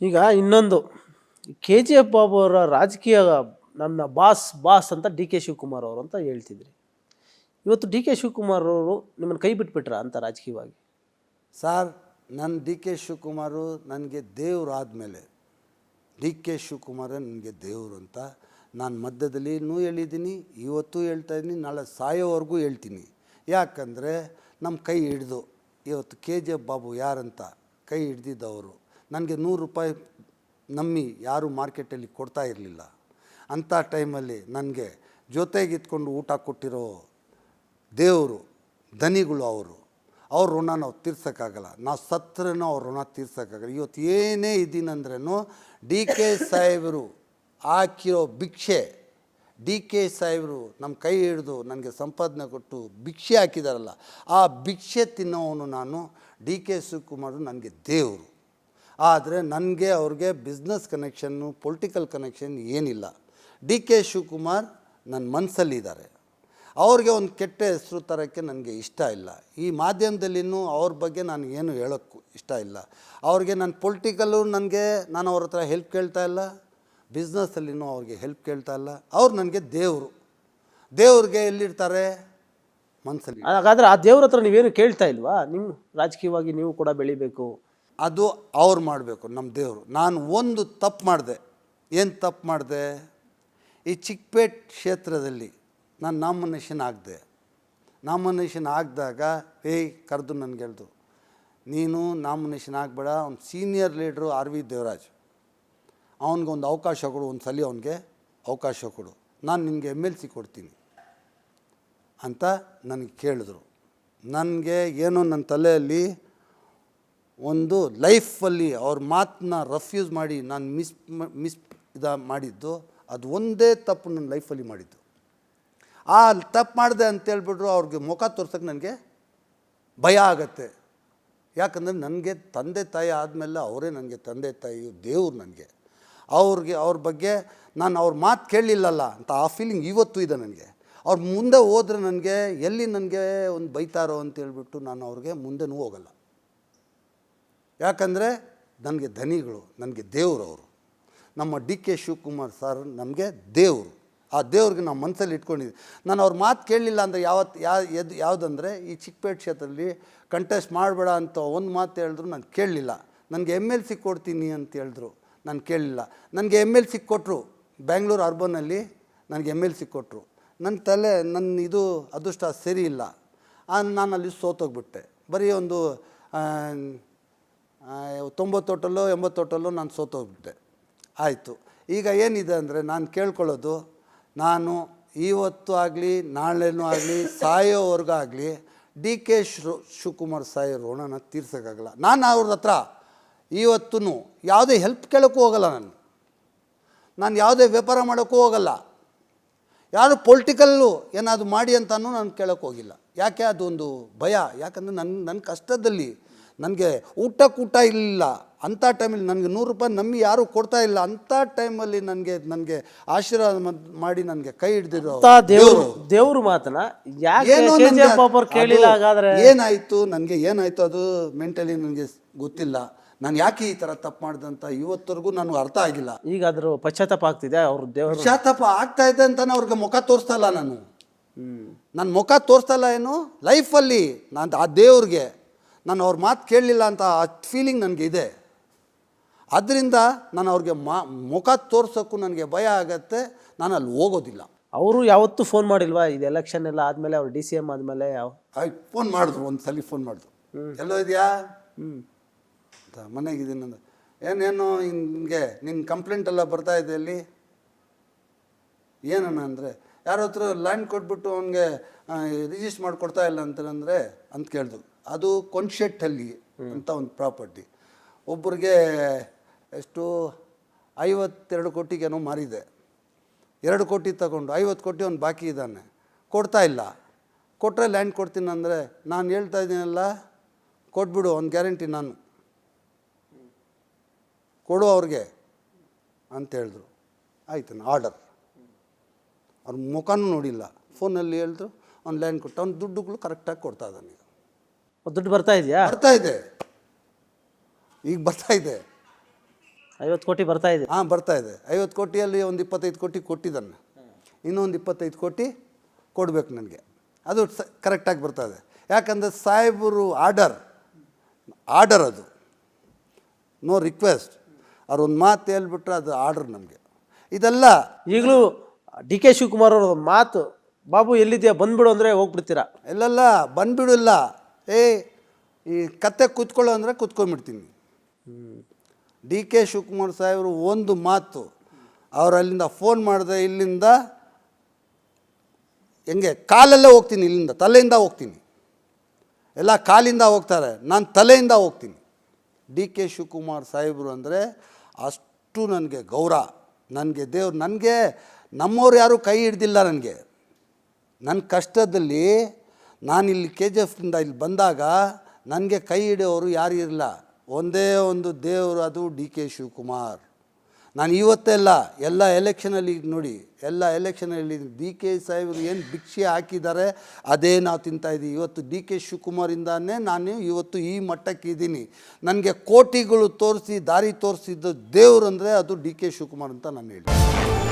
ಈಗ ಇನ್ನೊಂದು K G F Babu ಅವರ ರಾಜಕೀಯ ನನ್ನ ಬಾಸ್ ಬಾಸ್ ಅಂತ ಡಿ ಕೆ ಶಿವಕುಮಾರ್ ಅವರು ಅಂತ ಹೇಳ್ತಿದ್ರಿ. ಇವತ್ತು ಡಿ ಕೆ ಶಿವಕುಮಾರ್ ಅವರು ನಿಮ್ಮನ್ನು ಕೈ ಬಿಟ್ಬಿಟ್ರ ಅಂತ ರಾಜಕೀಯವಾಗಿ? ಸರ್ ನನ್ನ ಡಿ ಕೆ ಶಿವಕುಮಾರು ನನಗೆ ದೇವ್ರು ಆದಮೇಲೆ. ಡಿ ಕೆ ಶಿವಕುಮಾರ ನನಗೆ ದೇವರು ಅಂತ ನಾನು ಮಧ್ಯದಲ್ಲಿನೂ ಹೇಳಿದ್ದೀನಿ, ಇವತ್ತು ಹೇಳ್ತಾ ಇದ್ದೀನಿ, ನಾಳೆ ಸಾಯೋವರೆಗೂ ಹೇಳ್ತೀನಿ. ಯಾಕಂದರೆ ನಮ್ಮ ಕೈ ಹಿಡ್ದು, ಇವತ್ತು ಕೆ ಜಿ ಎಫ್ ಬಾಬು ಯಾರಂತ ಕೈ ಹಿಡ್ದಿದ್ದವರು ನನಗೆ ನೂರು ರೂಪಾಯಿ ನಮ್ಮಿ ಯಾರು ಮಾರ್ಕೆಟಲ್ಲಿ ಕೊಡ್ತಾ ಇರಲಿಲ್ಲ. ಅಂಥ ಟೈಮಲ್ಲಿ ನನಗೆ ಜೊತೆಗಿತ್ಕೊಂಡು ಊಟ ಕೊಟ್ಟಿರೋ ದೇವರು, ಧನಿಗಳು ಅವರು, ಅವ್ರ ಋಣ ನಾವು ತೀರ್ಸೋಕ್ಕಾಗಲ್ಲ. ನಾವು ಸತ್ರನೂ ಅವ್ರ ಋಣ ತೀರ್ಸೋಕ್ಕಾಗಲ್ಲ. ಇವತ್ತು ಏನೇ ಇದ್ದೀನಂದ್ರೂ ಡಿ ಕೆ ಸಾಹೇಬರು ಹಾಕಿರೋ ಭಿಕ್ಷೆ, ಡಿ ಕೆ ಸಾಹೇಬರು ನಮ್ಮ ಕೈ ಹಿಡಿದು ನನಗೆ ಸಂಪಾದನೆ ಕೊಟ್ಟು ಭಿಕ್ಷೆ ಹಾಕಿದಾರಲ್ಲ, ಆ ಭಿಕ್ಷೆ ತಿನ್ನೋವನು ನಾನು ಡಿ ಕೆ ಶಿವಕುಮಾರ್ ನನಗೆ ದೇವರು. ಆದರೆ ನನಗೆ ಅವ್ರಿಗೆ ಬಿಸ್ನೆಸ್ ಕನೆಕ್ಷನ್ನು ಪೊಲಿಟಿಕಲ್ ಕನೆಕ್ಷನ್ ಏನಿಲ್ಲ. ಡಿ ಕೆ ಶಿವಕುಮಾರ್ ನನ್ನ ಮನಸ್ಸಲ್ಲಿದ್ದಾರೆ ಅವ್ರಿಗೆ ಒಂದು ಕೆಟ್ಟ ಹೆಸರು ತರೋಕ್ಕೆ ನನಗೆ ಇಷ್ಟ ಇಲ್ಲ. ಈ ಮಾಧ್ಯಮದಲ್ಲಿನೂ ಅವ್ರ ಬಗ್ಗೆ ನಾನು ಏನು ಹೇಳೋಕ್ಕೂ ಇಷ್ಟ ಇಲ್ಲ. ಅವ್ರಿಗೆ ನನ್ನ ಪೊಲಿಟಿಕಲ್ಲು ನನಗೆ, ನಾನು ಅವ್ರ ಹತ್ರ ಹೆಲ್ಪ್ ಕೇಳ್ತಾ ಇಲ್ಲ. ಬಿಸ್ನೆಸ್ಸಲ್ಲಿನೂ ಅವ್ರಿಗೆ ಹೆಲ್ಪ್ ಕೇಳ್ತಾ ಇಲ್ಲ. ಅವ್ರು ನನಗೆ ದೇವರು. ದೇವ್ರಿಗೆ ಎಲ್ಲಿರ್ತಾರೆ? ಮನಸ್ಸಲ್ಲಿ ಹಾಗಾದ್ರೆ ಆ ದೇವ್ರ ಹತ್ರ ನೀವೇನು ಕೇಳ್ತಾ ಇಲ್ವಾ? ನಿಮ್ಮ ರಾಜಕೀಯವಾಗಿ ನೀವು ಕೂಡ ಬೆಳಿಬೇಕು. ಅದು ಅವ್ರು ಮಾಡಬೇಕು, ನಮ್ಮ ದೇವರು. ನಾನು ಒಂದು ತಪ್ಪು ಮಾಡಿದೆ. ಏನು ತಪ್ಪು ಮಾಡಿದೆ? ಈ ಚಿಕ್ಕಪೇಟ್ ಕ್ಷೇತ್ರದಲ್ಲಿ ನಾನು ನಾಮಿನೇಷನ್ ಆಗಿದೆ. ನಾಮಿನೇಷನ್ ಆಗಿದಾಗ, ಏಯ್ ಕರೆದು ನನಗೆ ಹೇಳ್ದು, ನೀನು ನಾಮಿನೇಷನ್ ಆಗಬೇಡ, ಅವ್ನು ಸೀನಿಯರ್ ಲೀಡ್ರು ಆರ್ ವಿ ದೇವರಾಜ್. ಅವನಿಗೊಂದು ಅವಕಾಶ ಕೊಡು ಒಂದು ಸಲ ಅವನಿಗೆ ಅವಕಾಶ ಕೊಡು. ನಾನು ನಿನಗೆ ಎಂ ಎಲ್ ಸಿ ಕೊಡ್ತೀನಿ ಅಂತ ನನಗೆ ಕೇಳಿದ್ರು. ನನಗೆ ಏನೋ ನನ್ನ ತಲೆಯಲ್ಲಿ ಒಂದು ಲೈಫಲ್ಲಿ ಅವ್ರ ಮಾತನ್ನ ರಫ್ಯೂಸ್ ಮಾಡಿ ನಾನು ಮಿಸ್ ಮಿಸ್ ಇದ ಮಾಡಿದ್ದು, ಅದು ಒಂದೇ ತಪ್ಪು ನನ್ನ ಲೈಫಲ್ಲಿ ಮಾಡಿದ್ದು. ಆ ತಪ್ಪು ಮಾಡಿದೆ ಅಂತೇಳ್ಬಿಟ್ರು ಅವ್ರಿಗೆ ಮುಖ ತೋರ್ಸೋಕ್ಕೆ ನನಗೆ ಭಯ ಆಗತ್ತೆ. ಯಾಕಂದರೆ ನನಗೆ ತಂದೆ ತಾಯಿ ಆದಮೇಲೆ ಅವರೇ ನನಗೆ ತಂದೆ ತಾಯಿ ದೇವ್ರು ನನಗೆ. ಅವ್ರಿಗೆ ಅವ್ರ ಬಗ್ಗೆ ನಾನು ಅವ್ರ ಮಾತು ಕೇಳಲಿಲ್ಲಲ್ಲ ಅಂತ ಆ ಫೀಲಿಂಗ್ ಇವತ್ತು ಇದೆ ನನಗೆ. ಅವ್ರು ಮುಂದೆ ಹೋದ್ರೆ ನನಗೆ ಎಲ್ಲಿ ನನಗೆ ಒಂದು ಬೈತಾರೋ ಅಂತೇಳ್ಬಿಟ್ಟು ನಾನು ಅವ್ರಿಗೆ ಮುಂದೆನೂ ಹೋಗಲ್ಲ. ಯಾಕಂದರೆ ನನಗೆ ಧನಿಗಳು, ನನಗೆ ದೇವರು ಅವರು. ನಮ್ಮ ಡಿ ಕೆ ಶಿವಕುಮಾರ್ ಸರ್ ನಮಗೆ ದೇವರು. ಆ ದೇವ್ರಿಗೆ ನಾವು ಮನಸ್ಸಲ್ಲಿ ಇಟ್ಕೊಂಡಿದ್ವಿ. ನಾನು ಅವ್ರ ಮಾತು ಕೇಳಲಿಲ್ಲ ಅಂದರೆ ಯಾವತ್ತು ಯಾ, ಎದು, ಯಾವುದಂದರೆ ಈ ಚಿಕ್ಕಪೇಟೆ ಕ್ಷೇತ್ರದಲ್ಲಿ ಕಂಟೆಸ್ಟ್ ಮಾಡಬೇಡ ಅಂತ ಒಂದು ಮಾತು ಹೇಳಿದ್ರು ನಾನು ಕೇಳಲಿಲ್ಲ. ನನಗೆ ಎಂ ಎಲ್ ಸಿ ಕೊಡ್ತೀನಿ ಅಂತ ಹೇಳಿದ್ರು, ನಾನು ಕೇಳಲಿಲ್ಲ. ನನಗೆ ಎಂ ಎಲ್ ಸಿ ಕೊಟ್ಟರು ಬ್ಯಾಂಗ್ಳೂರು ಅರ್ಬನಲ್ಲಿ ನನಗೆ ಎಂ ಎಲ್ ಸಿ ಕೊಟ್ಟರು ನನ್ನ ತಲೆ ನನ್ನ ಇದು ಅದೃಷ್ಟ ಸರಿ ಇಲ್ಲ. ನಾನು ಅಲ್ಲಿ ಸೋತೋಗ್ಬಿಟ್ಟೆ. ಬರೀ ಒಂದು ತೊಂಬತ್ತೊಟ್ಟಲ್ಲೋ ಎಂಬತ್ತೊಟ್ಟಲ್ಲೋ ನಾನು ಸೋತೋಗ್ಬಿಟ್ಟೆ. ಆಯಿತು. ಈಗ ಏನಿದೆ ಅಂದರೆ ನಾನು ಕೇಳ್ಕೊಳ್ಳೋದು, ನಾನು ಇವತ್ತು ಆಗಲಿ, ನಾಳೆನೂ ಆಗಲಿ ಸಾಯೋವರೆಗಾಗಲಿ ಡಿ ಕೆ ಶ್ರು ಶಿವಕುಮಾರ್ ಸಾಯಿ ಋಣನ ತೀರ್ಸೋಕ್ಕಾಗಲ್ಲ. ನಾನು ಅವ್ರ ಹತ್ರ ಇವತ್ತೂ ಯಾವುದೇ ಹೆಲ್ಪ್ ಕೇಳೋಕ್ಕೂ ಹೋಗಲ್ಲ ನಾನು. ನಾನು ಯಾವುದೇ ವ್ಯಾಪಾರ ಮಾಡೋಕ್ಕೂ ಹೋಗಲ್ಲ. ಯಾರು ಪೊಲಿಟಿಕಲ್ಲು ಏನಾದರೂ ಮಾಡಿ ಅಂತಲೂ ನಾನು ಕೇಳೋಕ್ಕೆ ಹೋಗಿಲ್ಲ. ಯಾಕೆ ಅದೊಂದು ಭಯ? ಯಾಕಂದರೆ ನನ್ನ ನನ್ನ ಕಷ್ಟದಲ್ಲಿ ನನಗೆ ಊಟ ಊಟ ಇಲ್ಲ. ಅಂಥ ಟೈಮಲ್ಲಿ ನನಗೆ ನೂರು ರೂಪಾಯಿ ನಂಬಿ ಯಾರೂ ಕೊಡ್ತಾ ಇಲ್ಲ. ಅಂಥ ಟೈಮಲ್ಲಿ ನನಗೆ ನನಗೆ ಆಶೀರ್ವಾದ ಮಾಡಿ ನನಗೆ ಕೈ ಹಿಡ್ದಿರೋ ದೇವರು ದೇವರು. ಮಾತನ್ನ ಏನಾಯಿತು? ನನಗೆ ಏನಾಯಿತು ಅದು ಮೆಂಟಲಿ ನನಗೆ ಗೊತ್ತಿಲ್ಲ. ನಾನು ಯಾಕೆ ಈ ಥರ ತಪ್ಪು ಮಾಡಿದೆ ಅಂತ ಇವತ್ತರೆಗೂ ನನಗೆ ಅರ್ಥ ಆಗಿಲ್ಲ. ಈಗ ಅದ್ರ ಪಶ್ಚಾತ್ತಾಪ ಆಗ್ತಿದೆ ಅವ್ರ ದೇವರು? ಪಶ್ಚಾತ್ತಾಪ ಆಗ್ತಾ ಇದೆ ಅಂತಾನೆ ಅವ್ರಿಗೆ ಮುಖ ತೋರಿಸ್ತಾ ಇಲ್ಲ ನಾನು. ಹ್ಮ್. ನನ್ನ ಮುಖ ತೋರಿಸ್ತಲ್ಲ ಏನು? ಲೈಫಲ್ಲಿ ನಾನು ಆ ದೇವ್ರಿಗೆ ನಾನು ಅವ್ರ ಮಾತು ಕೇಳಲಿಲ್ಲ ಅಂತ ಆ ಫೀಲಿಂಗ್ ನನಗಿದೆ. ಆದ್ದರಿಂದ ಅದರಿಂದ ನಾನು ಅವ್ರಿಗೆ ಮಾ ಮುಖ ತೋರ್ಸೋಕ್ಕೂ ನನಗೆ ಭಯ ಆಗತ್ತೆ ನಾನು ಅಲ್ಲಿ ಹೋಗೋದಿಲ್ಲ. ಅವರು ಯಾವತ್ತೂ ಫೋನ್ ಮಾಡಿಲ್ವಾ? ಇದು ಎಲೆಕ್ಷನ್ ಎಲ್ಲ ಆದಮೇಲೆ ಅವ್ರು ಡಿ ಸಿ ಎಂ ಆದಮೇಲೆ ಯಾವ ಆಯ್ತು ಫೋನ್ ಮಾಡಿದ್ರು ಒಂದು ಸಲ ಫೋನ್ ಮಾಡಿದ್ರು ಎಲ್ಲೋ ಇದೆಯಾ? ಅಂತ ಮನೆಗಿದ್ದೀನಿ ಅಂದ್ರೆ ಏನೇನು ಹಿಂಗೆ ನಿನ್ನ ಕಂಪ್ಲೇಂಟ್ ಎಲ್ಲ ಬರ್ತಾ ಇದೆ ಅಲ್ಲಿ? ಏನಣ್ಣ ಅಂದರೆ ಯಾರ ಹತ್ರ ಲ್ಯಾಂಡ್ ಕೊಟ್ಬಿಟ್ಟು ಅವನಿಗೆ ರಿಜಿಸ್ಟರ್ ಮಾಡಿಕೊಡ್ತಾ ಇಲ್ಲ ಅಂತಂದರೆ ಅಂತ ಕೇಳಿದ್ರು ಅದು ಕೊಂಡ್ಶೆಟ್ಟಲ್ಲಿ ಅಂತ ಒಂದು ಪ್ರಾಪರ್ಟಿ ಒಬ್ಬರಿಗೆ ಎಷ್ಟು ಐವತ್ತೆರಡು ಕೋಟಿಗೇನೋ ಮಾರಿದೆ. ಎರಡು ಕೋಟಿ ತಗೊಂಡು ಐವತ್ತು ಕೋಟಿ ಅವ್ನು ಬಾಕಿ ಇದ್ದಾನೆ. ಕೊಡ್ತಾ ಇಲ್ಲ. ಕೊಟ್ಟರೆ ಲ್ಯಾಂಡ್ ಕೊಡ್ತೀನಿ ಅಂದರೆ ನಾನು ಹೇಳ್ತಾ ಇದ್ದೀನಲ್ಲ, ಕೊಟ್ಬಿಡು ಒಂದು ಗ್ಯಾರಂಟಿ ನಾನು. ಕೊಡು ಅವ್ರಿಗೆ ಅಂತ ಹೇಳಿದ್ರು. ಆಯ್ತು ಆರ್ಡರ್ ಅವ್ರ ಮುಖನೂ ನೋಡಿಲ್ಲ. ಫೋನಲ್ಲಿ ಹೇಳಿದ್ರು, ಅವ್ನು ಲ್ಯಾಂಡ್ ಕೊಟ್ಟು, ಅವ್ನು ದುಡ್ಡುಗಳು ಕರೆಕ್ಟಾಗಿ ಕೊಡ್ತಾ ಇದ್ದಾನೆ ಈಗ. ದುಡ್ಡು ಬರ್ತಾ ಇದೆಯಾ? ಬರ್ತಾ ಇದೆ. ಈಗ ಬರ್ತಾ ಇದೆ. ಐವತ್ತು ಕೋಟಿ ಬರ್ತಾ ಇದೆ. ಹಾಂ ಬರ್ತಾ ಇದೆ. ಐವತ್ತು ಕೋಟಿಯಲ್ಲಿ ಒಂದು ಇಪ್ಪತ್ತೈದು ಕೋಟಿ ಕೊಟ್ಟಿದ್ದಾನೆ. ಇನ್ನೊಂದು ಇಪ್ಪತ್ತೈದು ಕೋಟಿ ಕೊಡಬೇಕು ನನಗೆ. ಅದು ಸ ಕರೆಕ್ಟಾಗಿ ಬರ್ತಾ ಇದೆ. ಯಾಕಂದರೆ ಸಾಹೇಬರು ಆರ್ಡರ್ ಆರ್ಡರ್ ಅದು. ನೋ ರಿಕ್ವೆಸ್ಟ್ ಅವ್ರು ಒಂದು ಮಾತು ಹೇಳ್ಬಿಟ್ರೆ ಅದು ಆರ್ಡರ್ ನಮಗೆ. ಇದೆಲ್ಲ ಈಗಲೂ ಡಿ ಕೆ ಶಿವಕುಮಾರ್ ಅವ್ರ ಮಾತು ಬಾಬು ಎಲ್ಲಿದೆಯಾ? ಬಂದ್ಬಿಡು ಅಂದರೆ ಹೋಗ್ಬಿಡ್ತೀರಾ? ಎಲ್ಲೆಲ್ಲ ಬಂದ್ಬಿಡಿಲ್ಲ ಏ, ಈ ಕತ್ತೆ ಕೂತ್ಕೊಳ್ಳೋ ಅಂದರೆ ಕೂತ್ಕೊಂಡ್ಬಿಡ್ತೀನಿ. ಡಿ ಕೆ ಶಿವಕುಮಾರ್ ಸಾಹೇಬರು ಒಂದು ಮಾತು, ಅವರು ಅಲ್ಲಿಂದ ಫೋನ್ ಮಾಡಿದೆ ಇಲ್ಲಿಂದ, ಹೆಂಗೆ, ಕಾಲಲ್ಲೇ ಹೋಗ್ತೀನಿ ಇಲ್ಲಿಂದ, ತಲೆಯಿಂದ ಹೋಗ್ತೀನಿ. ಎಲ್ಲ ಕಾಲಿಂದ ಹೋಗ್ತಾರೆ, ನಾನು ತಲೆಯಿಂದ ಹೋಗ್ತೀನಿ. ಡಿ ಕೆ ಶಿವಕುಮಾರ್ ಸಾಹೇಬರು ಅಂದರೆ ಅಷ್ಟು ನನಗೆ ಗೌರವ. ನನಗೆ ದೇವ್ರು, ನನಗೆ ನಮ್ಮವ್ರು ಯಾರೂ ಕೈ ಹಿಡ್ದಿಲ್ಲ ನನಗೆ. ನನ್ನ ಕಷ್ಟದಲ್ಲಿ ನಾನು ಇಲ್ಲಿ ಕೆ ಜಿ ಎಫ್ನಿಂದ ಇಲ್ಲಿ ಬಂದಾಗ ನನಗೆ ಕೈ ಹಿಡಿಯೋರು ಯಾರು ಇರಲ್ಲ ಒಂದೇ ಒಂದು ದೇವರು ಅದು ಡಿ ಕೆ ಶಿವಕುಮಾರ್. ನಾನು ಇವತ್ತೆಲ್ಲ ಎಲ್ಲ ಎಲೆಕ್ಷನಲ್ಲಿ ನೋಡಿ, ಎಲ್ಲ ಎಲೆಕ್ಷನಲ್ಲಿ ಡಿ ಕೆ ಸಾಹೇಬ್ರು ಏನು ಭಿಕ್ಷೆ ಹಾಕಿದ್ದಾರೆ, ಅದೇ ನಾವು ತಿಂತಾಯಿದ್ದೀವಿ ಇವತ್ತು ಡಿ ಕೆ ಶಿವಕುಮಾರಿಂದಾನೇ ನಾನು ಇವತ್ತು ಈ ಮಟ್ಟಕ್ಕೆ ಇದ್ದೀನಿ. ನನಗೆ ಕೋಟಿಗಳು ತೋರಿಸಿ, ದಾರಿ ತೋರಿಸಿದ್ದು ದೇವ್ರಂದರೆ ಅದು ಡಿ ಕೆ ಶಿವಕುಮಾರ್ ಅಂತ ನಾನು ಹೇಳ್ತೀನಿ.